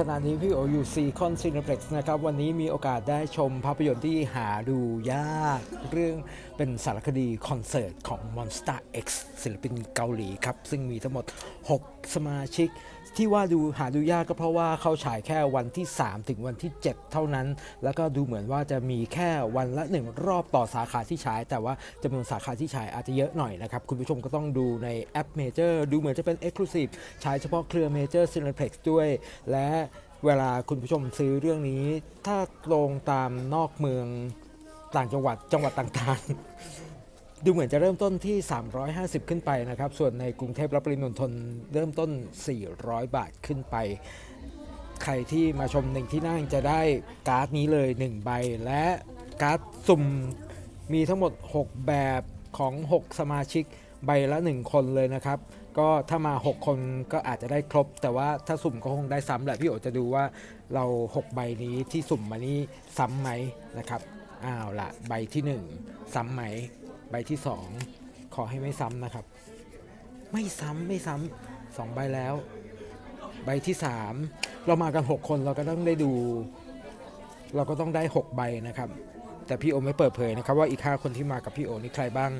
ขณะนี้พี่โออยู่ซีคอนซีนเพล็กซ์นะครับ วันนี้มีโอกาสได้ชมภาพยนตร์ที่หาดูยาก เรื่องเป็นสารคดีคอนเสิร์ตของ Monster X ศิลปินเกาหลีครับ ซึ่งมีทั้งหมด 6 สมาชิก ที่ว่าดูหาดูยากก็เพราะว่าเขาฉายแค่วันที่ 3 ถึงวันที่ 7 เท่านั้น แล้วก็ดูเหมือนว่าจะมีแค่วันละ 1 รอบต่อสาขาที่ฉาย แต่ว่าจำนวนสาขาที่ฉายอาจจะเยอะหน่อยนะครับ คุณผู้ชมก็ต้องดูในแอป Major ดูเหมือนจะเป็น Exclusive ฉายเฉพาะเครือ Major Cineplex ด้วยและ เวลาคุณผู้ชมซื้อเรื่องนี้ ถ้าลงตามนอกเมืองต่างจังหวัดจังหวัดต่างๆ ดูเหมือนจะเริ่มต้นที่ 350 ขึ้นไปนะครับ ส่วนในกรุงเทพและปริมณฑลเริ่มต้น 400 บาทขึ้นไป ใครที่มาชมหนึ่งที่นั่งจะได้การ์ดนี้เลย 1 ใบ และการ์ดสุ่มมีทั้งหมด 6 แบบของ 6 สมาชิก ใบละ1 คนเลยนะครับก็ถ้ามา 6 คนก็อาจจะได้ครบ แต่ว่าถ้าสุ่มก็คงได้ซ้ำแหละพี่โอจะดูว่าเรา 6 ใบนี้ที่สุ่มมานี้ซ้ำไหมนะครับอ้าวละใบที่ 1 ซ้ำไหม ใบที่ 2 ขอให้ไม่ซ้ำนะครับ ไม่ซ้ำไม่ซ้ำสองใบแล้ว ใบที่ 3 เรามากัน 6 คนเราก็ต้องได้ดู เราก็ต้องได้ 6 ใบนะครับ แต่พี่โอไม่เปิดเผยนะครับว่าอีก5คนที่มากับพี่โอนี่ใครบ้าง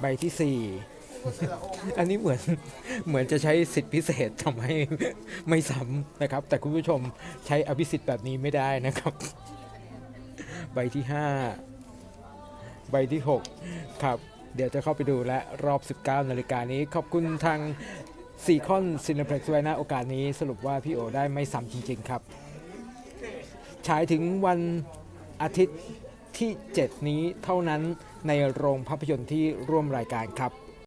ใบที่4อันนี้เหมือนเหมือนจะใช้สิทธิพิเศษทำให้ไม่ซ้ำนะครับ แต่คุณผู้ชมใช้อภิสิทธิ์แบบนี้ไม่ได้นะครับ ใบที่5ใบที่6ครับ เดี๋ยวจะเข้าไปดูและรอบ 19 นาฬิกานี้ ขอบคุณทางซีคอนซิน e เพล็กซ์ไว้นะโอกาสนี้สรุปว่าพี่โอได้ไม่ซ้ำจริง ๆ ครับ ฉายถึงวันอาทิตย์ ที่ 7 นี้เท่านั้นในโรงภาพยนตร์ที่ร่วมรายการครับ